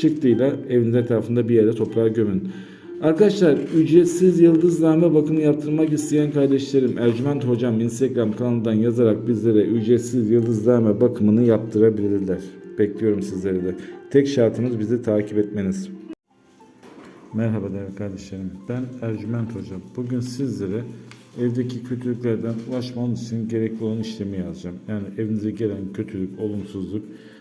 çıktıyla evinizin etrafında bir yere toprağa gömün. Arkadaşlar ücretsiz yıldızlarma bakımı yaptırmak isteyen kardeşlerim Ercüment Hocam Instagram kanalından yazarak bizlere ücretsiz yıldızlarma bakımını yaptırabilirler. Bekliyorum sizleri de. Tek şartımız bizi takip etmeniz. Merhaba değerli kardeşlerim. Ben Ercüment Hocam. Bugün sizlere evdeki kötülüklerden ulaşmanız için gerekli olan işlemi yazacağım. Yani evinize gelen kötülük, olumsuzluk